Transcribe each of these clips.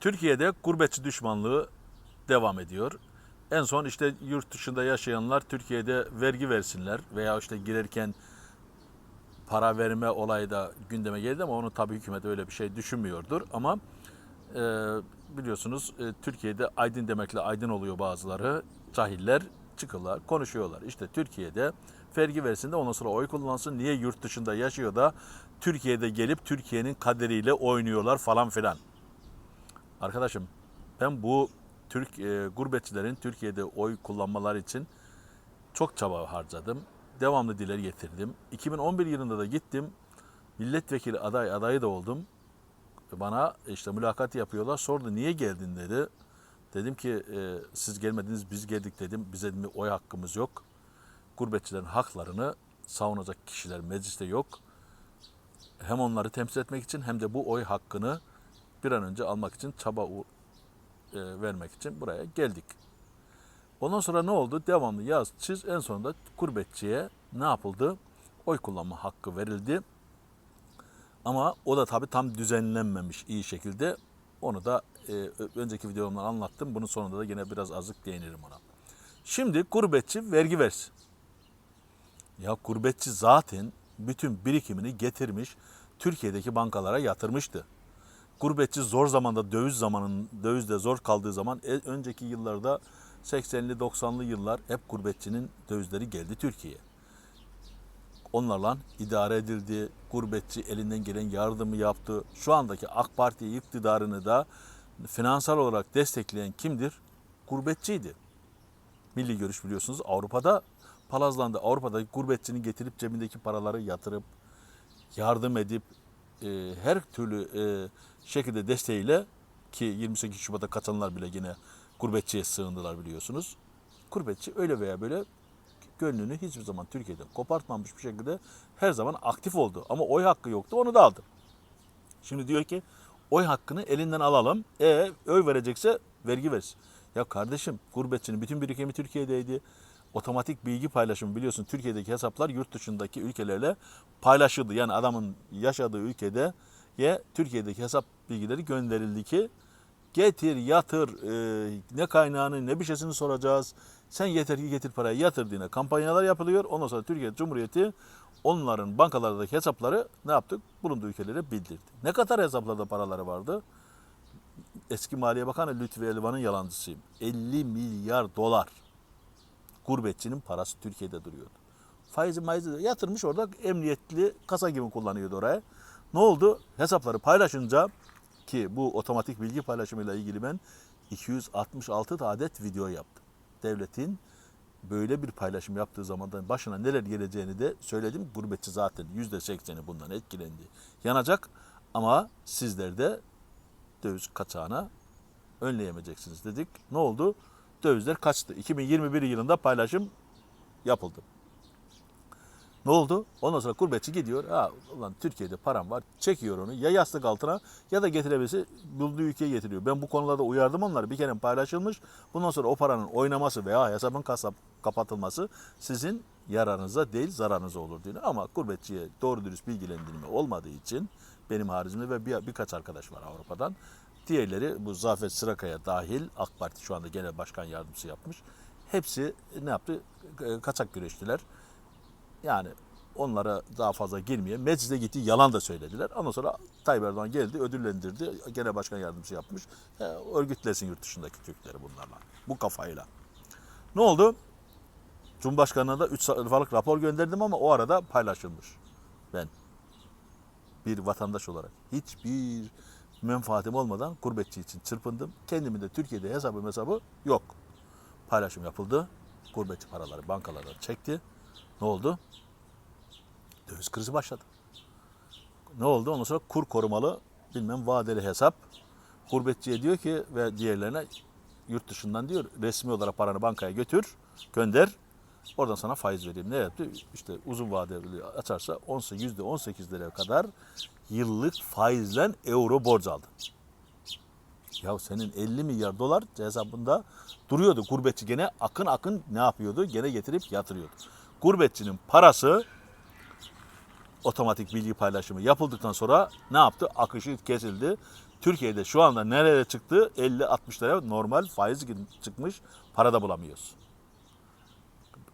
Türkiye'de gurbetçi düşmanlığı devam ediyor. En son işte yurt dışında yaşayanlar Türkiye'de vergi versinler veya işte girerken para verme olayı da gündeme geldi ama onu tabii hükümet öyle bir şey düşünmüyordur. Ama e, biliyorsunuz e, Türkiye'de aydın demekle aydın oluyor bazıları. Cahiller çıkıyorlar, konuşuyorlar. İşte Türkiye'de vergi versin de ondan sonra oy kullansın. Niye yurt dışında yaşıyor da Türkiye'de gelip Türkiye'nin kaderiyle oynuyorlar falan filan. Arkadaşım ben bu Türk e, gurbetçilerin Türkiye'de oy kullanmaları için çok çaba harcadım. Devamlı dile getirdim. 2011 yılında da gittim. Milletvekili aday adayı da oldum. Bana işte mülakat yapıyorlar. Sordu niye geldin dedi. Dedim ki e, siz gelmediniz biz geldik dedim. Bize mi oy hakkımız yok. Gurbetçilerin haklarını savunacak kişiler mecliste yok. Hem onları temsil etmek için hem de bu oy hakkını bir an önce almak için çaba e, vermek için buraya geldik. Ondan sonra ne oldu? Devamlı yaz, çiz. En sonunda gurbetçiye ne yapıldı? Oy kullanma hakkı verildi. Ama o da tabii tam düzenlenmemiş iyi şekilde. Onu da e, önceki videomda anlattım. Bunun sonunda da yine biraz azıcık değinirim ona. Şimdi gurbetçi vergi versin. Ya gurbetçi zaten bütün birikimini getirmiş Türkiye'deki bankalara yatırmıştı. Gurbetçi zor zamanda döviz zamanın dövizde zor kaldığı zaman e, önceki yıllarda 80'li 90'lı yıllar hep gurbetçinin dövizleri geldi Türkiye'ye. Onlarla idare edildi. Gurbetçi elinden gelen yardımı yaptı. Şu andaki AK Parti iktidarını da finansal olarak destekleyen kimdir? Gurbetçiydi. Milli görüş biliyorsunuz Avrupa'da palazlandı. Avrupa'da gurbetçinin getirip cebindeki paraları yatırıp yardım edip e, her türlü e, şekilde desteğiyle ki 28 Şubat'a katılanlar bile yine gurbetçiye sığındılar biliyorsunuz. Gurbetçi öyle veya böyle gönlünü hiçbir zaman Türkiye'de kopartmamış bir şekilde her zaman aktif oldu. Ama oy hakkı yoktu onu da aldı. Şimdi diyor ki oy hakkını elinden alalım. E oy verecekse vergi versin. Ya kardeşim gurbetçinin bütün birikimi Türkiye'deydi. Otomatik bilgi paylaşımı biliyorsun Türkiye'deki hesaplar yurt dışındaki ülkelerle paylaşıldı. Yani adamın yaşadığı ülkede ye Türkiye'deki hesap bilgileri gönderildi ki getir yatır e, ne kaynağını ne bir şeysini soracağız. Sen yeter ki getir parayı yatır diye kampanyalar yapılıyor. Ondan sonra Türkiye Cumhuriyeti onların bankalardaki hesapları ne yaptık? Bulunduğu ülkelere bildirdi. Ne kadar hesaplarda paraları vardı? Eski Maliye Bakanı Lütfi Elvan'ın yalancısıyım. 50 milyar dolar gurbetçinin parası Türkiye'de duruyordu. Faizi maizi yatırmış orada emniyetli kasa gibi kullanıyordu oraya. Ne oldu? Hesapları paylaşınca ki bu otomatik bilgi paylaşımıyla ilgili ben 266 adet video yaptım. Devletin böyle bir paylaşım yaptığı zaman da başına neler geleceğini de söyledim. Gurbetçi zaten %80'i bundan etkilendi. Yanacak ama sizler de döviz kaçağına önleyemeyeceksiniz dedik. Ne oldu? Dövizler kaçtı. 2021 yılında paylaşım yapıldı. Ne oldu? Ondan sonra gurbetçi gidiyor. Ha ulan Türkiye'de param var. Çekiyor onu ya yastık altına ya da getirebilirse bulduğu ülkeye getiriyor. Ben bu konularda uyardım onları. Bir kere paylaşılmış. Bundan sonra o paranın oynaması veya hesabın kasap kapatılması sizin yararınıza değil zararınıza olur diyor. Ama gurbetçiye doğru dürüst bilgilendirme olmadığı için benim haricimde ve bir, birkaç arkadaş var Avrupa'dan. Diğerleri bu Zafer Sırakaya dahil AK Parti şu anda genel başkan yardımcısı yapmış. Hepsi ne yaptı? E, Kaçak güreştiler. Yani onlara daha fazla girmeye meclise gitti yalan da söylediler. Ondan sonra Tayyip Erdoğan geldi ödüllendirdi. Genel başkan yardımcısı yapmış. E, örgütlesin yurt dışındaki Türkleri bunlarla. Bu kafayla. Ne oldu? Cumhurbaşkanına da 3 sayfalık rapor gönderdim ama o arada paylaşılmış. Ben bir vatandaş olarak hiçbir menfaatim olmadan gurbetçi için çırpındım. Kendimin de Türkiye'de hesabı hesabı yok. Paylaşım yapıldı. Gurbetçi paraları bankalardan çekti. Ne oldu? Döviz krizi başladı. Ne oldu? Ondan sonra kur korumalı bilmem vadeli hesap. Gurbetçiye diyor ki ve diğerlerine yurt dışından diyor resmi olarak paranı bankaya götür, gönder. Oradan sana faiz vereyim. Ne yaptı? İşte uzun vadeli açarsa 18, %18 liraya kadar yıllık faizle euro borç aldı. Ya senin 50 milyar dolar hesabında duruyordu. Gurbetçi gene akın akın ne yapıyordu? Gene getirip yatırıyordu. Gurbetçinin parası otomatik bilgi paylaşımı yapıldıktan sonra ne yaptı? Akışı kesildi. Türkiye'de şu anda nereye çıktı? 50-60 lira normal faiz çıkmış. Para da bulamıyoruz.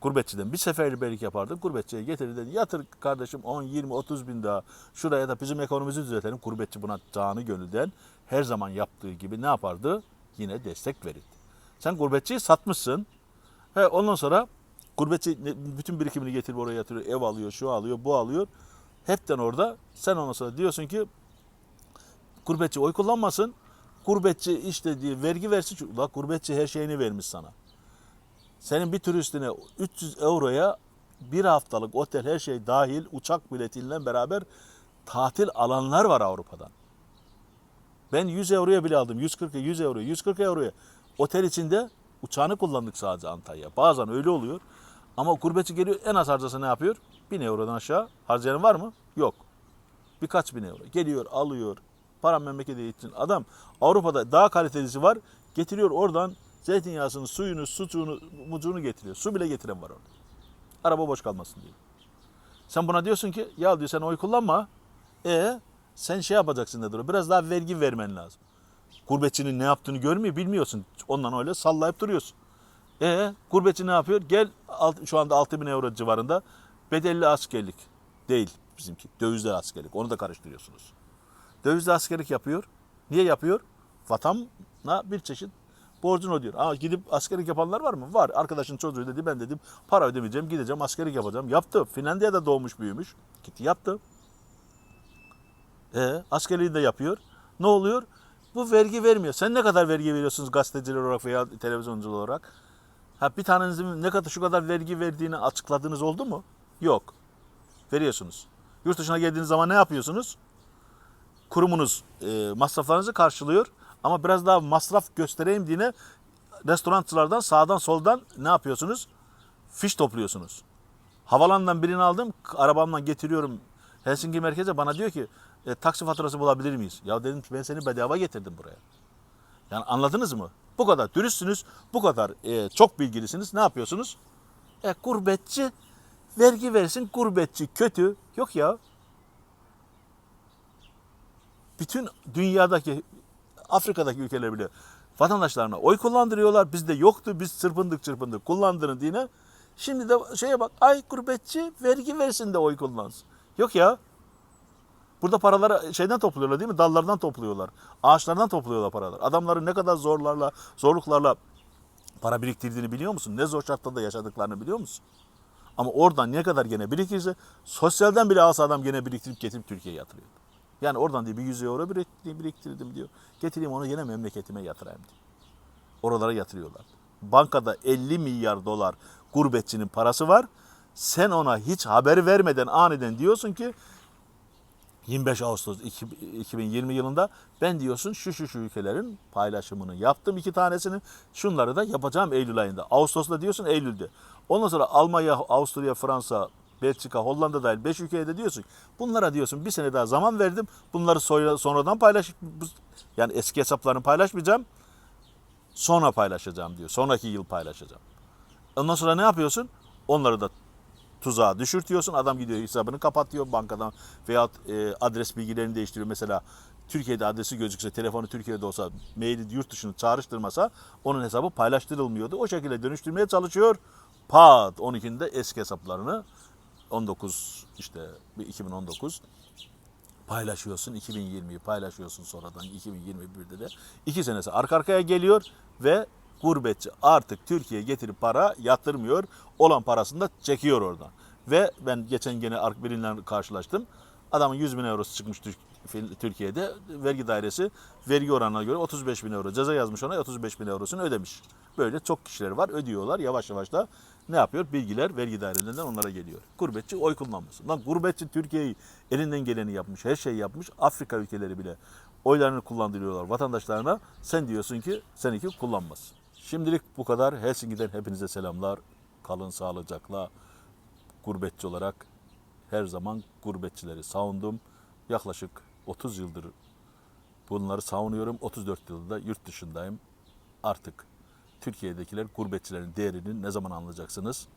Gurbetçiden bir seferberlik yapardı. Gurbetçiye getirir dedi. Yatır kardeşim 10, 20, 30 bin daha. Şuraya da bizim ekonomimizi düzeltelim. Gurbetçi buna canı gönülden her zaman yaptığı gibi ne yapardı? Yine destek verirdi. Sen gurbetçiyi satmışsın. He, ondan sonra gurbetçi bütün birikimini getirip oraya yatırıyor. Ev alıyor, şu alıyor, bu alıyor. Hepten orada. Sen ondan sonra diyorsun ki gurbetçi oy kullanmasın. Gurbetçi işte diye vergi versin. Ulan gurbetçi her şeyini vermiş sana. Senin bir turistine 300 euroya bir haftalık otel her şey dahil uçak biletiyle beraber tatil alanlar var Avrupa'dan. Ben 100 euroya bile aldım. 140 100 euro, 140 euroya. Otel içinde uçağını kullandık sadece Antalya. Bazen öyle oluyor. Ama gurbetçi geliyor en az harcasa ne yapıyor? 1000 eurodan aşağı harcayan var mı? Yok. Birkaç bin euro. Geliyor, alıyor. Para memlekete için. Adam Avrupa'da daha kalitelisi var. Getiriyor oradan zeytinyağısını, suyunu, sucuğunu, mucuğunu getiriyor. Su bile getiren var orada. Araba boş kalmasın diye. Sen buna diyorsun ki ya diyor sen oy kullanma. E sen şey yapacaksın dedi. Biraz daha vergi vermen lazım. Gurbetçinin ne yaptığını görmüyor bilmiyorsun. Ondan öyle sallayıp duruyorsun. E gurbetçi ne yapıyor? Gel şu anda 6000 euro civarında bedelli askerlik değil bizimki. Dövizli askerlik. Onu da karıştırıyorsunuz. Dövizli askerlik yapıyor. Niye yapıyor? Vatana bir çeşit borcunu ödüyor. Ama gidip askerlik yapanlar var mı? Var. Arkadaşın çocuğu dedi ben dedim para ödemeyeceğim gideceğim askerlik yapacağım. Yaptı. Finlandiya'da doğmuş büyümüş. Gitti yaptı. E, askerliği de yapıyor. Ne oluyor? Bu vergi vermiyor. Sen ne kadar vergi veriyorsunuz gazeteciler olarak veya televizyoncu olarak? Ha bir tanenizin ne kadar şu kadar vergi verdiğini açıkladığınız oldu mu? Yok. Veriyorsunuz. Yurt dışına geldiğiniz zaman ne yapıyorsunuz? Kurumunuz e, masraflarınızı karşılıyor ama biraz daha masraf göstereyim diye restorançılardan sağdan soldan ne yapıyorsunuz? Fiş topluyorsunuz. Havalandan birini aldım, arabamla getiriyorum Helsinki merkeze bana diyor ki e, taksi faturası bulabilir miyiz? Ya dedim ben seni bedava getirdim buraya. Yani anladınız mı? Bu kadar dürüstsünüz, bu kadar e, çok bilgilisiniz. Ne yapıyorsunuz? E, gurbetçi vergi versin, gurbetçi kötü. Yok ya. Bütün dünyadaki, Afrika'daki ülkeler bile vatandaşlarına oy kullandırıyorlar. Bizde yoktu, biz çırpındık çırpındık kullandırın diye. Şimdi de şeye bak, ay gurbetçi vergi versin de oy kullansın. Yok ya. Burada paraları şeyden topluyorlar değil mi? Dallardan topluyorlar. Ağaçlardan topluyorlar paralar. Adamların ne kadar zorlarla, zorluklarla para biriktirdiğini biliyor musun? Ne zor şartlarda yaşadıklarını biliyor musun? Ama oradan ne kadar gene birikirse sosyalden bile alsa adam gene biriktirip getirip Türkiye'ye yatırıyor. Yani oradan diyor bir 100 euro biriktirdim, biriktirdim diyor. Getireyim onu yine memleketime yatırayım diyor. Oralara yatırıyorlar. Bankada 50 milyar dolar gurbetçinin parası var. Sen ona hiç haber vermeden aniden diyorsun ki 25 Ağustos 2020 yılında ben diyorsun şu şu şu ülkelerin paylaşımını yaptım iki tanesini. Şunları da yapacağım Eylül ayında. Ağustos'ta diyorsun Eylül'de. Ondan sonra Almanya, Avusturya, Fransa, Belçika, Hollanda dahil 5 ülkeye de diyorsun. Bunlara diyorsun bir sene daha zaman verdim. Bunları sonra- sonradan paylaş yani eski hesaplarını paylaşmayacağım. Sonra paylaşacağım diyor. Sonraki yıl paylaşacağım. Ondan sonra ne yapıyorsun? Onları da tuzağa düşürtüyorsun. Adam gidiyor hesabını kapatıyor bankadan veyahut e, adres bilgilerini değiştiriyor. Mesela Türkiye'de adresi gözükse, telefonu Türkiye'de olsa, maili yurt dışını çağrıştırmasa onun hesabı paylaştırılmıyordu. O şekilde dönüştürmeye çalışıyor. Pat 12'inde eski hesaplarını 19 işte bir 2019 paylaşıyorsun 2020'yi paylaşıyorsun sonradan 2021'de de iki senesi arka arkaya geliyor ve gurbetçi artık Türkiye'ye getirip para yatırmıyor. Olan parasını da çekiyor oradan. Ve ben geçen gene biriyle karşılaştım. Adamın 100 bin eurosu çıkmış Türk- Türkiye'de. Vergi dairesi vergi oranına göre 35 bin euro ceza yazmış ona 35 bin eurosunu ödemiş. Böyle çok kişiler var ödüyorlar yavaş yavaş da ne yapıyor? Bilgiler vergi dairelerinden onlara geliyor. Gurbetçi oy kullanmasın. Lan gurbetçi Türkiye'yi elinden geleni yapmış, her şeyi yapmış. Afrika ülkeleri bile oylarını kullandırıyorlar vatandaşlarına. Sen diyorsun ki seninki kullanmaz. Şimdilik bu kadar. Helsinki'den hepinize selamlar. Kalın sağlıcakla. Gurbetçi olarak her zaman gurbetçileri savundum. Yaklaşık 30 yıldır bunları savunuyorum. 34 yılda yurt dışındayım. Artık Türkiye'dekiler gurbetçilerin değerini ne zaman anlayacaksınız?